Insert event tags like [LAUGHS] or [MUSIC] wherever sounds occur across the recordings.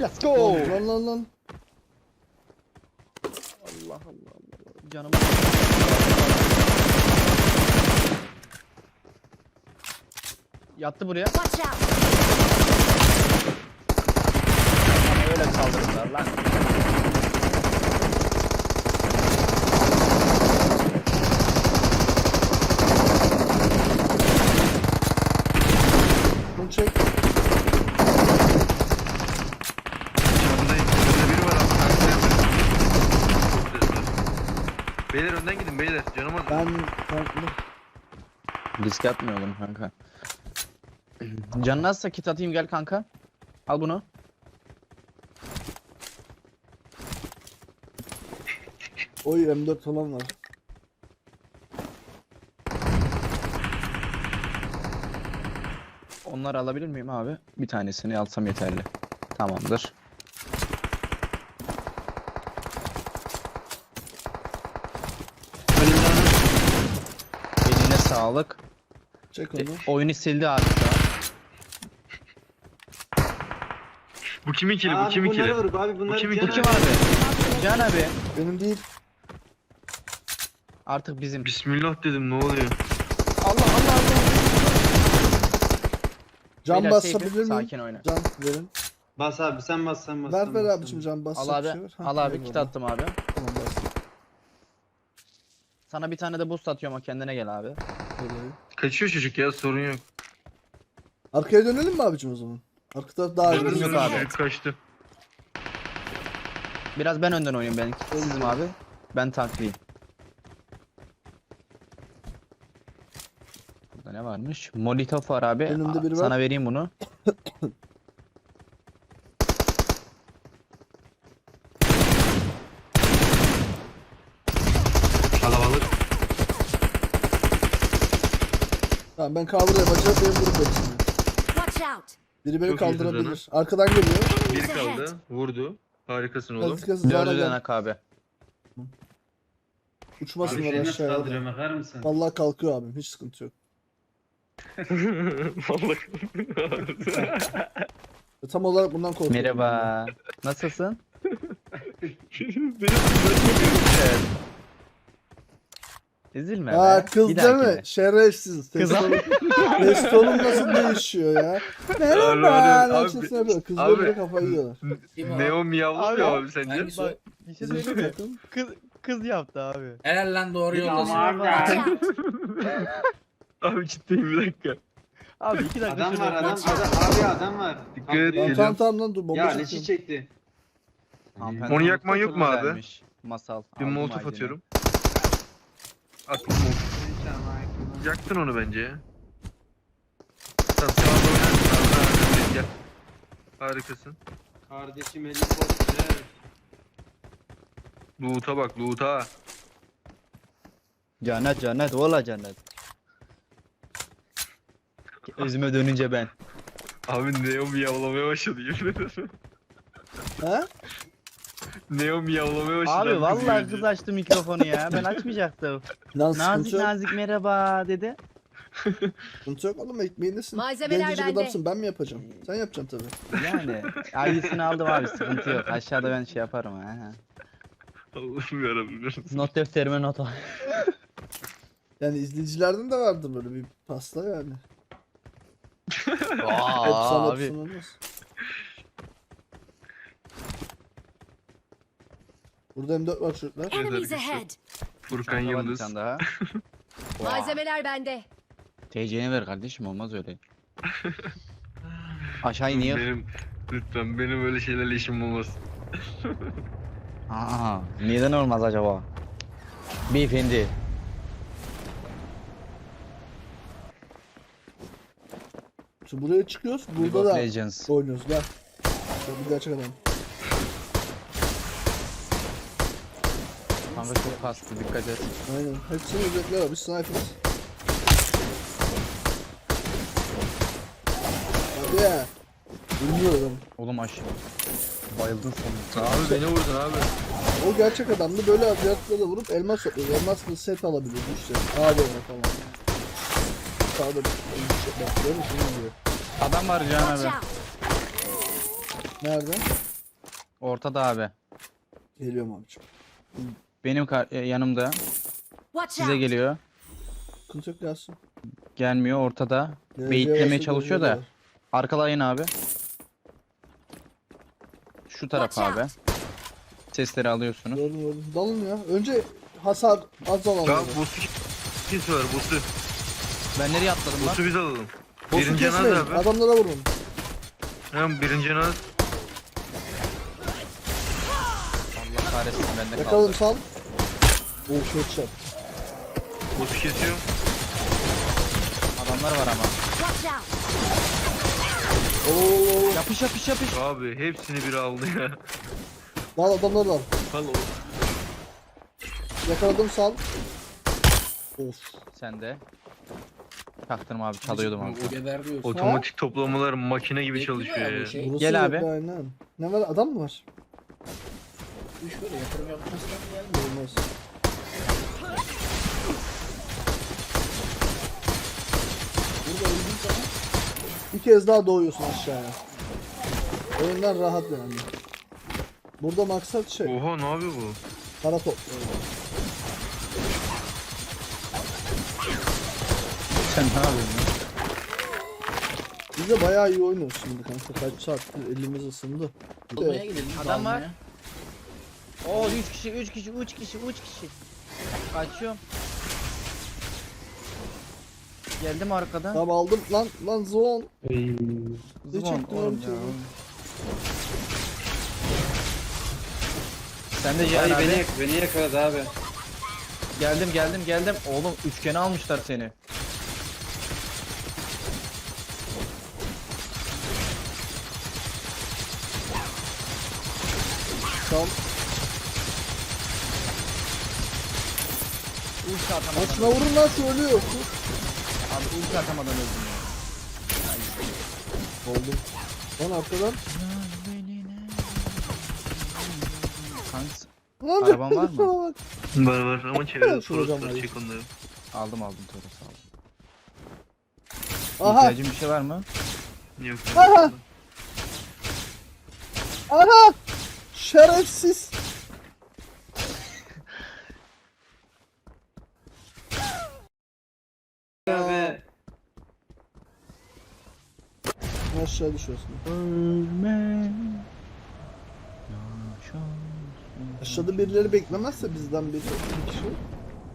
Let's go. Lan lan lan. Allah Allah Allah. Canım. Yattı buraya. Watch out! Öyle saldırırlar lan. Bunu çek. Yanındayım. Önünde biri var ama karşıya yapıyorum. Çok ses var. Beyler önden gidin beyler. Canım az. Ben farklı. Risk atmayalım kanka. Canın azsa kit atayım gel kanka. Al bunu. Oy M4 falan var. Onları alabilir miyim abi? Bir tanesini alsam yeterli. Tamamdır. Eline sağlık. Çek E, onu. oyunu sildi abi. Bu kim ikili? Bu Abi kim ikili? bunları vur abi bunları kim Cihan Bu kim abi. Can abi. Benim değil. Artık bizim. Bismillah dedim ne oluyor? Allah Allah Allah. Can Beyler, basabilir miyim? Sakin oyna. Can verin. Bas abi sen bas sen bas. Ver sen ver bas, abicim can bas. Al abi. Al abi kit attım abi. Tamam bas. Sana bir tane de boost atıyorum o kendine gel abi. Şöyle. Kaçıyor çocuk ya sorun yok. Arkaya dönelim mi abicim o zaman? Arka taraf daha iyi. Yok abi. çocuk kaçtı. Biraz ben önden oynayayım ben. Sizim abi. Ben tanklayayım. Burada ne varmış? Molotov var abi. Önümde Aa, biri var. Sana vereyim bunu. [COUGHS] Kalabalık. Tamam ben cover yapacağım. Benim vurup hepsini. Watch out! Biri beni Çok iyisin kaldırabilir. Arkadan geliyor. Bir kaldı. Vurdu. Harikasın oğlum. Kazıkası Dördü gel. denek abi. Uçmasınlar Abi şey nasıl aşağıya. kaldırıyorum bakar mısın? Vallahi kalkıyor abim. Hiç sıkıntı yok. [LAUGHS] Vallahi. E, Tam olarak bundan korkuyorum. Merhaba. Nasılsın? [LAUGHS] Üzülme Aa be. kız Bir değil mi? Şerefsiz. Kız- Testosteron testosteron nasıl değişiyor ya? Abi, Merhaba. abi, Neçesine böyle. Kızlar abi. bile kafayı yiyorlar. Neo miyavlamıyor Abi. abi sence? O? Bir şey söyleyeyim mi? Kız, kız yaptı abi. Helal lan doğru yoldasın. abi. [LAUGHS] Abi ciddiyim bir dakika. Abi iki dakika Adam var adam, adam abi adam var. Dikkat et. Tamam tamam lan dur bomba Ya leşi çekti. Onu yakman yok mu abi? Masal. Bir molotof atıyorum. Yaktın onu bence Gel. Harikasın. Kardeşim helikopter. Loot'a bak loot'a. Cennet cennet ola cennet. Özüme dönünce ben. Abi Neo miyavlamaya başladı yemin ederim. Ha? Neo miyavlamaya başladı. Abi vallahi kız açtı mikrofonu ya. Ben açmayacaktım. [LAUGHS] Lan sıkıntı nazik yok. nazik merhaba dedi. [LAUGHS] Sıkıntı yok oğlum ekmeğindesin. Malzemeler Gencecik bende. adamsın ben mi yapacağım? Sen yapacaksın tabii. Yani ailesini aldım abi sıkıntı yok. Aşağıda ben şey yaparım ha. Allah'ım yarabbim. Not defterime not al. [LAUGHS] Yani izleyicilerden de vardır böyle bir pasta yani. Hep Aa, sana abi. sunulmaz. Burada M4 var çocuklar. Enemies ahead! Furkan Bir tane var, bir Yıldız. tane daha. [LAUGHS] Malzemeler bende. TC'ni ver kardeşim olmaz öyle. [LAUGHS] Aşağı iniyor. Benim, lütfen benim öyle şeylerle işim olmaz. [LAUGHS] Aa, neden olmaz acaba? Beyefendi. Şimdi buraya çıkıyoruz. League Burada of da Legends. oynuyoruz. Gel. Şöyle bir gerçek adam. Kanka çok kastı dikkat et. Aynen. Hepsinin özellikleri var. Biz sniper'ız. Hadi ya. Bilmiyorum. Oğlum aş. Bayıldın sonunda. Abi beni vurdun abi. O gerçek adamdı. Böyle avyatlarla vurup elmas topluyor. Elmasla set alabiliyor işte. AVM falan. Sağda bir şey bak. Görüyor musun? Diyor? Adam var Can abi. Nerede? Ortada abi. Geliyorum abicim. Benim kar- e, yanımda. Size geliyor. Sıkıntı yok gelsin. Gelmiyor ortada. Geleceği Beyitlemeye çalışıyor da. Arkalayın abi. Şu taraf Watch abi. Sesleri alıyorsunuz. Gördüm gördüm. Dalın ya. Önce hasar az alalım. Tamam boss'u kimse var boss'u. Ben nereye atladım lan? Boss'u biz alalım. Boss'u Birinci kesmeyin. abi. Adamlara vurun. Tamam birinci yanaz. Allah kahretsin bende kaldı. Yakalım sal. Oh headshot. Boss'u kesiyorum. Adamlar var ama. Watch out. Oo. Yapış yapış yapış. Abi hepsini bir aldı ya. Dal adamlar var. Halo. Yakaladım sal. Of. Sen de. Çaktırma abi çalıyordum abi. Otomatik toplamalar makine gibi çalışıyor ya. Şey. Burası Gel yok, abi. Aynen. Ne var? Adam mı var? Böyle yatırım gelmiyor. Olmaz. Burada öldüğün zaman Bir kez daha doğuyorsun aşağıya. Oyundan rahat yani. Burada maksat şey. Oha ne yapıyor bu? Para topluyor. Sen ne yapıyorsun? lan? Biz de bayağı iyi oynuyoruz şimdi kanka. Kaç saattir elimiz ısındı. almaya gidelim. Adam var. almaya. Oo 3 kişi 3 kişi 3 kişi 3 kişi. Kaçıyorum. Geldim arkadan. Tamam aldım lan lan zon. Zıvan çektin oğlum ya. Sen de abi. beni, yak- beni yakaladı abi. Geldim geldim geldim. Oğlum üçgene almışlar seni. Tamam. Açma vurun lan şu ölüyor. Abi ulti atamadan öldüm ya. Oldum. Lan arkadan. Kanks. Lan Araban var mı? Var var ama [LAUGHS] Soracağım soruslar abi. çek onları. Aldım aldım Toros aldım. Aha. İhtiyacın bir şey var mı? Yok. Aha. Aha. Şerefsiz. Abi. Aşağı düşüyorsun. Ölme. Aşağıda birileri beklemezse bizden biri bir kişi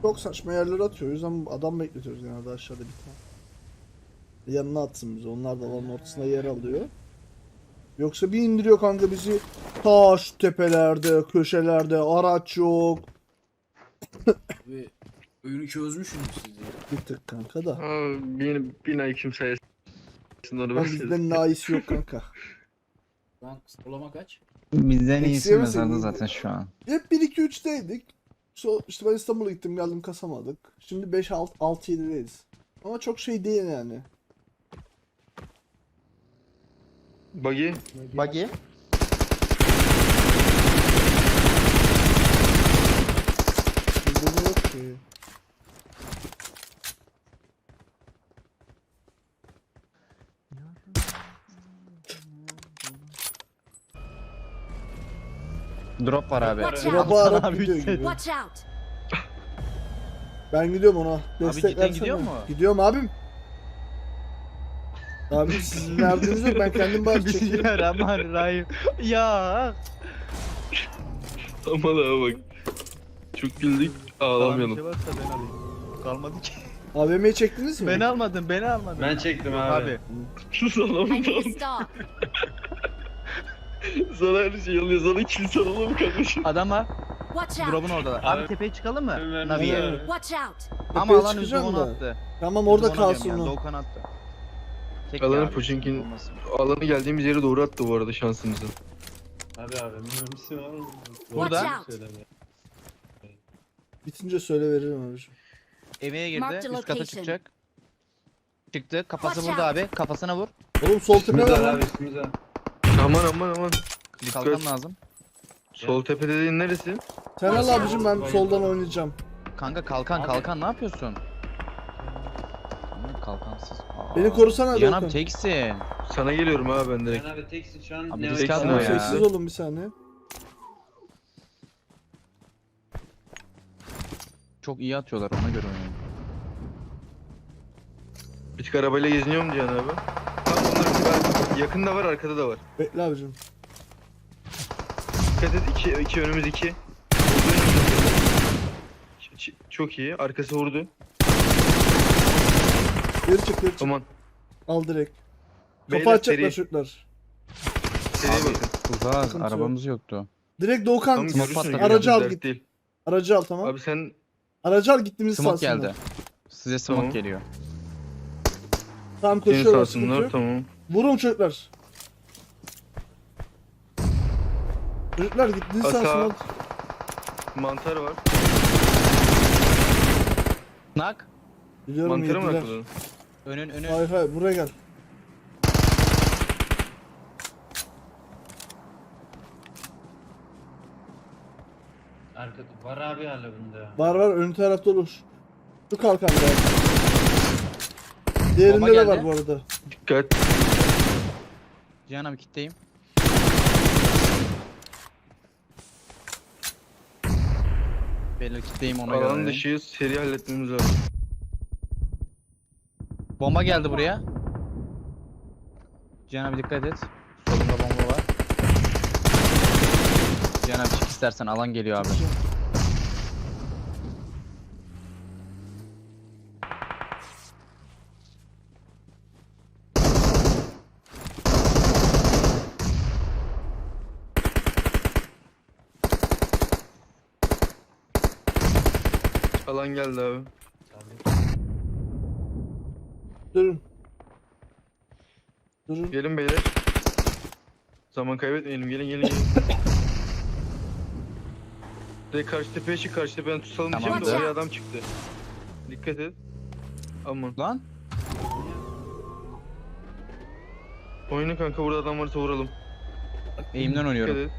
çok saçma yerlere atıyor. O yüzden adam bekletiyoruz genelde aşağıda bir tane. Yanına atsın bizi. Onlar da alanın ortasına yer alıyor. Yoksa bir indiriyor kanka bizi taş tepelerde, köşelerde, araç yok. Ve oyunu çözmüşsünüz siz ya. Bir tık kanka da. Abi bin, bin IQ'm Lan ben bizden naisi yok [LAUGHS] kanka. Lan sıralama kaç? Bizden iyisi mi mezarda senin? zaten şu an. Hep 1-2-3'teydik. So, işte ben İstanbul'a gittim geldim kasamadık. Şimdi 5-6-7'deyiz. Ama çok şey değil yani. Buggy. Buggy. Burada yok ki. Drop var abi. Watch out. Drop'u Alsana arap abi, gidiyor üç gibi. Watch out. Ben gidiyorum ona. Destek cidden versene. gidiyor mu? Gidiyorum abim. Abi sizin yardımınız yok ben kendim bari [LAUGHS] çekeyim. Bismillahirrahmanirrahim. Ya. Aman abi bak. Çok güldük ağlamayalım. şey varsa ben alayım. Kalmadı ki. AVM'yi çektiniz mi? Beni almadın, beni almadın. Ben çektim abi. Abi. Sus I need tamam. stop. Sana her şey oluyor. Sana kilit alalım kardeşim. Adam var. Watch out. Drop'un orada. Abi, Abi. tepeye çıkalım mı? Navi'ye. Watch out. Ama Tepeye alan çıkacağım üzümünü da. attı. Tamam orada kalsın diyorum yani, o. Doğukan attı. Tek Alanın ya abi, Pochinkin- olmasın. Alanı geldiğimiz yere doğru attı bu arada şansımızı. Hadi abi mühendisi var mı? Burada. Watch out. Bitince söyle veririm abiciğim. Evine Mark girdi. Üst kata location. çıkacak. Çıktı. Kafası Watch burada out. abi. Kafasına vur. Oğlum sol tepe var var lan. abi üstümüz var. Aman aman aman. Dikkat. Kalkan lazım. Sol tepe dediğin neresi? Sen al abicim ben soldan oynayacağım. Kanka kalkan Abi. kalkan ne yapıyorsun? Kalkansız. Aa. Beni korusana Cihan abi teksin. Sana geliyorum abi ben direkt. Sen abi teksin şu an. Abi ne risk ya. Sessiz olun bir saniye. Çok iyi atıyorlar ona göre oynayın. Bir tık arabayla geziniyor mu Cihan abi? Tam bunların bir var. Yakında var arkada da var. Bekle abicim. Dikkat et iki, iki önümüz iki. Ç- Çok iyi. Arkası vurdu. Geri çık geri çık. Aman. Al direkt. Beyler, Kafa seri-. Seriye bakın. Uzağız Sıkıntı yok. arabamız yoktu. Direkt Doğukan Tamam görürsün. patladı. Aracı al dert git. Değil. aracı al tamam. Abi sen Aracı al gittiğimiz Smoke geldi. Size smoke Tamam. geliyor. Tamam senin koşuyorlar sıkıntı sağsınlar yok. tamam. Vurun çocuklar. Çocuklar gittiğiniz Asa- sağsınlar. Mantar var. Nak. Biliyorum Mantarı mı yediler. atladın? Önün önün. Hayır hayır buraya gel. Arka var abi hala bunda. Var var ön tarafta olur. Şu kalkan var. Diğerinde de geldi. var bu arada. Dikkat. Cihan abi kitleyim. Beyler kitleyim ona göre. Alan oynayın. dışı seri halletmemiz lazım. Bomba geldi buraya. Cihan abi dikkat et. Solunda bomba var. Cihan abi çık istersen alan geliyor abi. Alan geldi abi. Durun. Durun. Gelin beyler. Zaman kaybetmeyelim. Gelin gelin gelin. Direkt karşı tepeye çık. Karşı tepeden tutalım Tamam. diyeceğim de oraya adam çıktı. Dikkat et. Aman. Lan. Oyna kanka burada adam varsa vuralım. Eğimden Dikkat oynuyorum. et.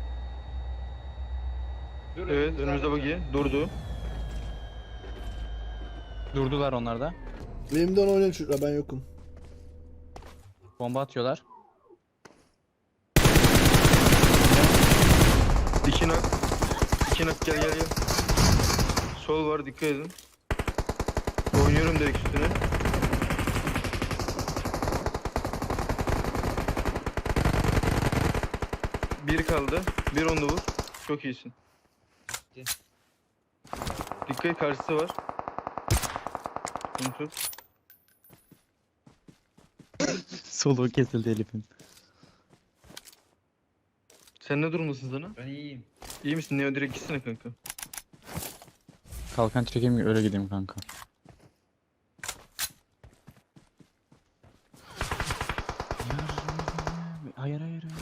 Dur, Evet önümüzde bagi. Durdu. Durdular onlar da. Benimden oynayın çocuklar ben yokum. Bomba atıyorlar. İki nak. İki nak gel gel gel. Sol var dikkat edin. Oynuyorum direkt üstüne. Bir kaldı. Bir onu da vur. Çok iyisin. Dikkat karşısı var. Tut. [LAUGHS] Soluğu kesildi Elif'in. Sen ne durumdasın sana? Ben iyiyim. İyi misin? Neo direkt gitsene kanka. Kalkan çekeyim öyle gideyim kanka. Hayır hayır hayır.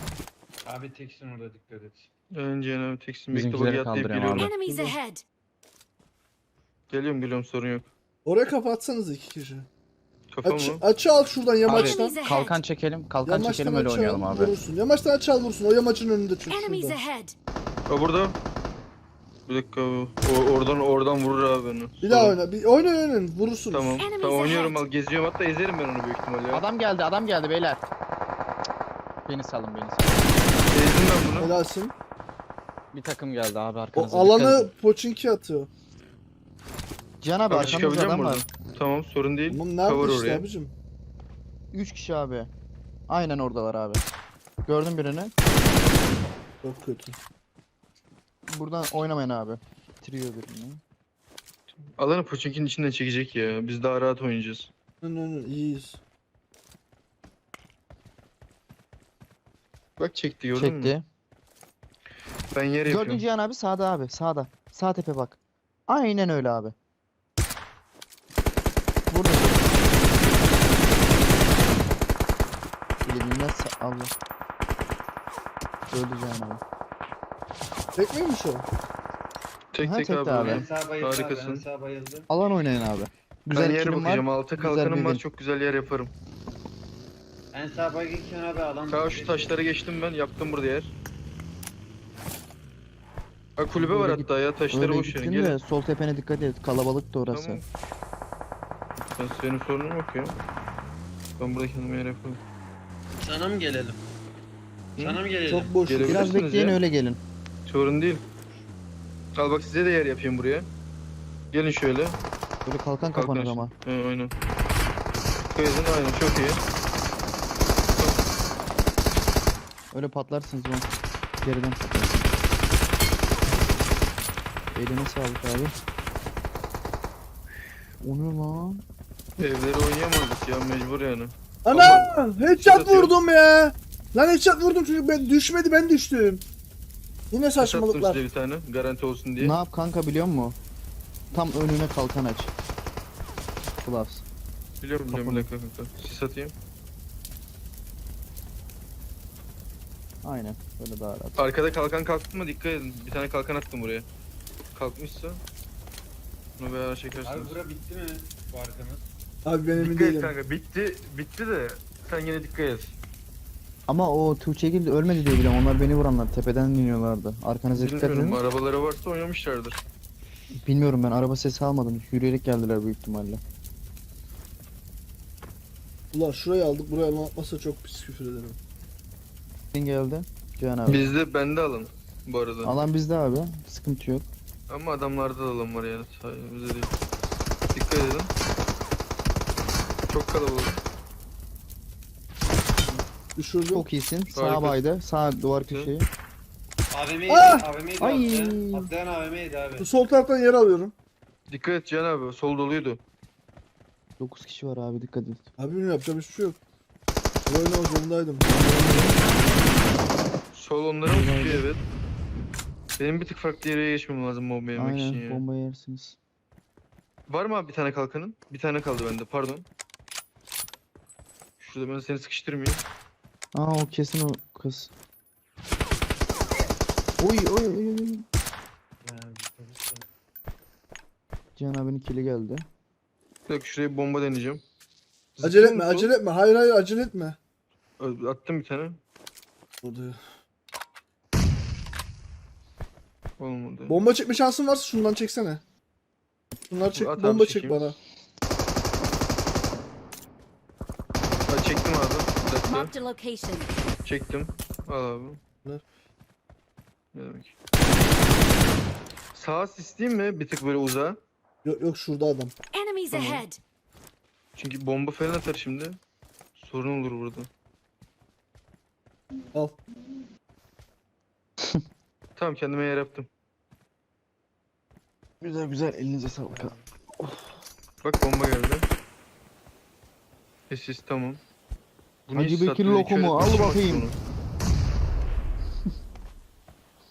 Abi teksin orada dikkat et. Önce yani teksin. Bekle Bizimkileri atlayıp kaldırıyorum geliyorum. Enemies ahead. Geliyorum geliyorum sorun yok. Oraya kapatsanız iki kişi. Kafa Aç, mı? açı al şuradan Abi yamaçtan. Ahead. kalkan çekelim. Kalkan Yamaçtan çekelim öyle açı al, oynayalım abi. Vurursun. Yamaçtan açı al vursun. O yamacın önünde çocuk Enemies şurada. ahead. O burada. Bir dakika. O, oradan oradan vurur abi beni. Bir daha oyna. Bir oyna oynayın. Vurursunuz. Tamam. Enemies Tamam oynuyorum ahead. al geziyorum hatta ezerim ben onu büyük ihtimalle ya. Adam geldi adam geldi beyler. Beni salın beni salın. Ezdim ben bunu. Helalsin. Bir takım geldi abi O arkanıza. dikkat alanı edin. Poçinki atıyor. Cihan abi Abi arkamızda çıkabiliyor adam muyum var. buradan? Tamam sorun değil. Oğlum nerede Cover işte oraya. abicim? 3 kişi abi. Aynen oradalar abi. Gördüm birini. Çok kötü. Buradan oynamayın abi. Bitiriyor birini. Alanı Poçink'in içinden çekecek ya. Biz daha rahat oynayacağız. Aynen aynen iyiyiz. Bak çekti gördün mü? Çekti. Ben yer Gördün yapıyorum. Cihan abi sağda abi. Sağda. Sağ tepe bak. Aynen öyle abi. Allah. Cihan abi. Tek miymiş o? Tek Aha, tek çekti abi. bayıldı. Harikasın. Bayıldı. Alan oynayın abi. Güzel ben yer kilim var. bakacağım. Güzel kalkanım var. Çok güzel yer yaparım. En sağ baygınken abi alan. Ta şu taşlara geçtim ben. Yaptım burada yer. Ha kulübe var Öyle git- hatta ya. Taşları Öyle boş verin. gittin Gelin. de sol tepene dikkat et. Kalabalık da orası. Tamam. Ben senin sorunun yok ya. Ben burada kendime yer yapayım. Sana mı gelelim? Hı? Sana mı gelelim? Çok boş. Biraz bekleyin ya. öyle gelin. Sorun değil. Al bak size de yer yapayım buraya. Gelin şöyle. Böyle kalkan kapanır işte. ama. He aynen. Koyazın aynen çok iyi. Öyle patlarsınız bu. Geriden Eline sağlık abi. O ne lan? Evleri oynayamadık ya mecbur yani. Ana! Headshot Atıyor. vurdum ya. Lan headshot vurdum çocuk ben düşmedi ben düştüm. Yine Saçmalıklar. saçmalıklar. size bir tane garanti olsun diye. Ne yap kanka biliyor musun? Tam önüne kalkan aç. Gloves. Biliyorum biliyorum bir dakika kanka. Sis atayım. Aynen. Böyle daha rahat. Arkada kalkan kalktı mı dikkat edin. Bir tane kalkan attım buraya. Kalkmışsa bunu beraber Abi çekersiniz. bura bitti mi? Bu arkamız. Abi ben emin Dikkat et değilim. kanka bitti bitti de sen yine dikkat et. Ama o Tuğçegil de ölmedi diye biliyorum. Onlar beni vuranlar. Tepeden iniyorlardı. Arkanıza dikkat Bilmiyorum edin. arabaları varsa oynamışlardır. Bilmiyorum ben araba sesi almadım. Yürüyerek geldiler büyük ihtimalle. Ulan şurayı aldık buraya anlatmasa çok pis küfür ederim. Kim geldi? Cihan abi. Bizde bende alın bu arada. Alan bizde abi. Sıkıntı yok. Ama adamlarda da alın var yani. Sadece Bize değil. Dikkat edin. Çok kalabalık. Düşürdüm. Çok iyisin. Sağ Harika. bayda. Sağ duvar köşeyi. AVM'ydi. Ah! AVM'ydi. Ay! Atlayan, atlayan AVM'ydi abi. Bu sol taraftan yer alıyorum. Dikkat et Cihan abi. Sol doluydu. 9 kişi var abi dikkat et. Abi benim yapacağım hiçbir şey yok. Bu oyunu zorundaydım. Sol onları mı tutuyor evet. Benim bir tık farklı yere geçmem lazım bomba yemek için Aynen ya. bomba yersiniz. Var mı abi bir tane kalkanın? Bir tane kaldı bende pardon. Şurada ben seni sıkıştırmayayım. Aa o kesin o kız. Oy oy oy oy. Cihan abinin kili geldi. Bir dakika şuraya bir bomba deneyeceğim. Acele Zıplıyor etme sol? acele etme. Hayır hayır acele etme. Ö- Attım bir tane. Oldu. Olmadı. Bomba çekme şansın varsa şundan çeksene. Bunlar çek, At abi, bomba çek çekeyim. bana. Ha, çektim abi. Bir dakika. Marked a location. Çektim. Al abi. Ne? Ne demek? Sağa sisleyeyim mi? Bir tık böyle uzağa. Yok yok şurada adam. Enemies Tamam. ahead. Çünkü bomba falan atar şimdi. Sorun olur burada. Al. [LAUGHS] Tamam kendime yer yaptım. Güzel güzel elinize sağlık. Bak bomba geldi. Esis tamam. Bunu Hacı hiç Bekir satmıyor, iki lokumu, al bakayım. bunu.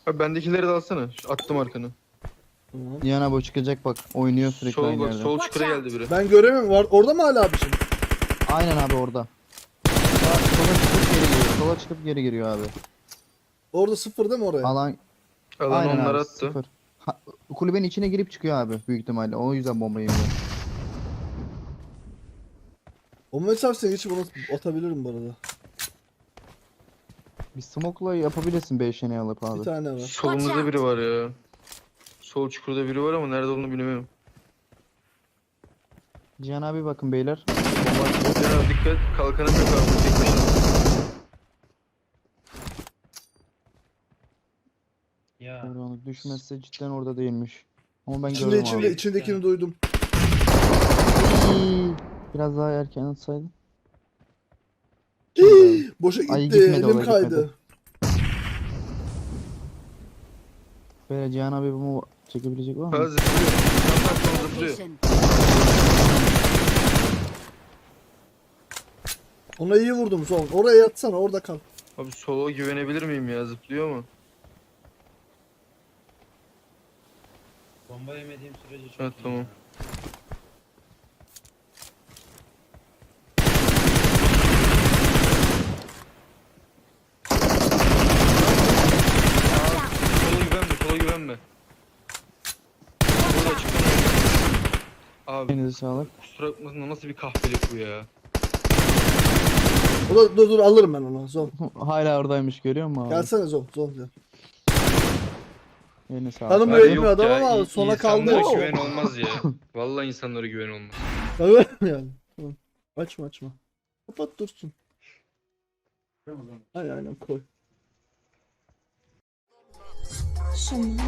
[LAUGHS] Abi bendekileri de alsana. Şu Attım arkana. Abi o çıkacak bak. Oynuyor sürekli Sol aynı bak sol Watch çukura out. geldi biri. Ben göremiyorum. Var, orada mı hala abicim? Aynen abi orada. Sola çıkıp geri giriyor. Sola çıkıp geri giriyor abi. Orada sıfır değil mi oraya? Alan Alan aynen onları abi, attı. sıfır. Ha, kulübenin içine girip çıkıyor abi büyük ihtimalle. O yüzden bomba yemiyor. O mesafesine geçip onu atabilirim bu arada. Bir smoke'la yapabilirsin 5 şene alıp abi. Bir tane var. Solumuzda biri var ya. Sol çukurda biri var ama nerede olduğunu bilmiyorum. Cihan abi bakın beyler. Atıyor. Ya dikkat kalkana tak abi. Ya. Karanlık düşmezse cidden orada değilmiş. Ama ben İçinde gördüm içinde abi. içindekini duydum. Biraz daha erken atsaydın. Boşa Ay, gitti. gitmedi Elim oraya, kaydı. Böyle Cihan abi bunu çekebilecek var mı? zıplıyor. Zıplıyor. Location. Ona iyi vurdum son. Oraya yatsana orada kal. Abi sola güvenebilir miyim ya zıplıyor mu? Bomba yemediğim sürece çok Ha, iyi tamam. ya. Sola güvenme sola güvenme. Sola çıkın. Abi Elinize sağlık. kusura bakmasın nasıl bir kahpelik bu ya. O da dur dur alırım ben onu. Zon. [LAUGHS] Hala oradaymış görüyor musun abi? Gelsene Zon. Zon gel. Eline sağlık. Hanım abi. böyle Yok bir adam ya, ama i- sona kaldı. İnsanlara güven olmaz ya. [LAUGHS] Vallahi insanlara güven olmaz. Mi yani? Tamam. Açma açma. Kapat dursun. Aynen aynen koy. Şimdi